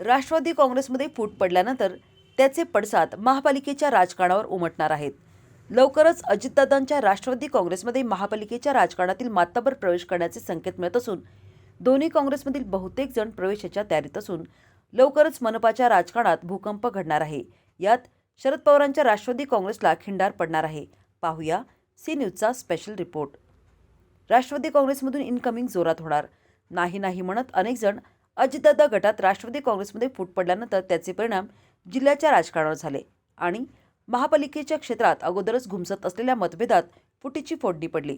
राष्ट्रवादी काँग्रेसमध्ये फूट पडल्यानंतर त्याचे पडसाद महापालिकेच्या राजकारणावर उमटणार आहेत. लवकरच अजितदादांच्या राष्ट्रवादी काँग्रेसमध्ये महापालिकेच्या राजकारणातील मात्ताभर प्रवेश करण्याचे संकेत मिळत असून दोन्ही काँग्रेसमधील बहुतेक जण प्रवेशाच्या तयारीत असून लवकरच मनपाच्या राजकारणात भूकंप घडणार आहे. यात शरद पवारांच्या राष्ट्रवादी काँग्रेसला खिंडार पडणार आहे. पाहूया सी न्यूजचा स्पेशल रिपोर्ट. राष्ट्रवादी काँग्रेसमधून इनकमिंग जोरात होणार. नाही नाही म्हणत अनेक जण अजितदादा गटात राष्ट्रवादी काँग्रेसमध्ये फूट पडल्यानंतर त्याचे परिणाम जिल्ह्याच्या राजकारणावर झाले आणि महापालिकेच्या क्षेत्रात अगोदरच घुमसत असलेल्या मतभेदात फुटीची फोडणी पडली.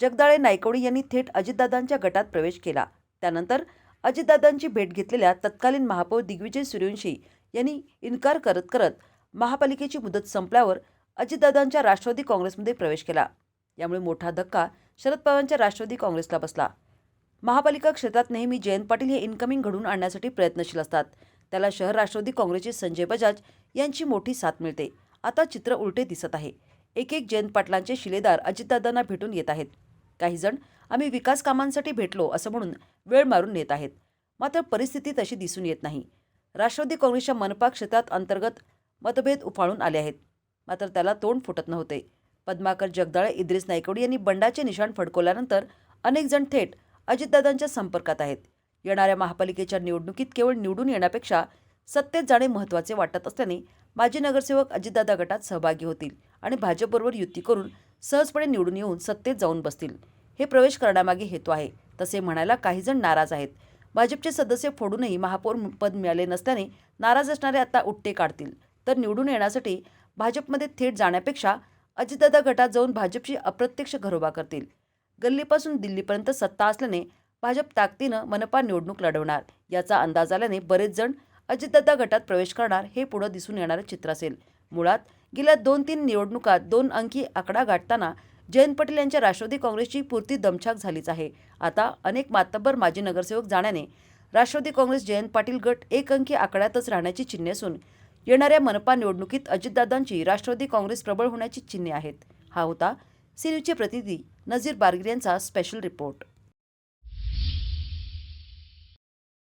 जगदाळे नायकवडी यांनी थेट अजितदादांच्या गटात प्रवेश केला. त्यानंतर अजितदादांची भेट घेतलेल्या तत्कालीन महापौर दिग्विजय सूर्यवंशी यांनी इन्कार करत करत महापालिकेची मुदत संपल्यावर अजितदादांच्या राष्ट्रवादी काँग्रेसमध्ये प्रवेश केला. यामुळे मोठा धक्का शरद पवारांच्या राष्ट्रवादी काँग्रेसला बसला. महापालिका क्षेत्रात नेहमी जयंत पाटील हे इन्कमिंग घडवून आणण्यासाठी प्रयत्नशील असतात. त्याला शहर राष्ट्रवादी काँग्रेसचे संजय बजाज यांची मोठी साथ मिळते. आता चित्र उलटे दिसत आहे. एक एक जयंत पाटलांचे शिलेदार अजितदादांना भेटून येत आहेत. काही जण आम्ही विकास कामांसाठी भेटलो असं म्हणून वेळ मारून नेत आहेत. मात्र परिस्थिती तशी दिसून येत नाही. राष्ट्रवादी काँग्रेसच्या मनपा क्षेत्रात अंतर्गत मतभेद उफाळून आले आहेत. मात्र त्याला तोंड फुटत नव्हते. पद्माकर जगदाळे इद्रिस नायकवडी यांनी बंडाचे निशाण फडकवल्यानंतर अनेक जण थेट अजितदादांच्या संपर्कात आहेत. येणाऱ्या महापालिकेच्या निवडणुकीत केवळ निवडून येण्यापेक्षा सत्तेत जाणे महत्त्वाचे वाटत असल्याने माजी नगरसेवक अजितदादा गटात सहभागी होतील आणि भाजपबरोबर युती करून सहजपणे निवडून येऊन सत्तेत जाऊन बसतील. हे प्रवेश करण्यामागे हेतू आहे. तसे म्हणायला काही जण नाराज आहेत. भाजपचे सदस्य फोडूनही महापौर पद मिळाले नसल्याने नाराज असणारे आता उट्टे काढतील. तर निवडून येण्यासाठी भाजपमध्ये थेट जाण्यापेक्षा अजितदादा गटात जाऊन भाजपची अप्रत्यक्ष घरोबा करतील. गल्लीपासून दिल्लीपर्यंत सत्ता असल्याने भाजप ताकदीनं मनपा निवडणूक लढवणार. याचा अंदाज आल्याने बरेच जण अजितदादा गटात प्रवेश करणार हे पुढं दिसून येणारं चित्र असेल. मुळात गेल्या दोन तीन निवडणुकात दोन अंकी आकडा गाठताना जयंत पाटील यांच्या राष्ट्रवादी काँग्रेसची पुरती दमछाक झालीच आहे. आता अनेक मातब्बर माजी नगरसेवक जाण्याने राष्ट्रवादी काँग्रेस जयंत पाटील गट एक अंकी आकड्यातच राहण्याची चिन्हे असून येणाऱ्या मनपा निवडणुकीत अजितदादांची राष्ट्रवादी काँग्रेस प्रबळ होण्याची चिन्हे आहेत. हा होता सिन्यूचे प्रतिनिधी नजीर बारगिर यांचा स्पेशल रिपोर्ट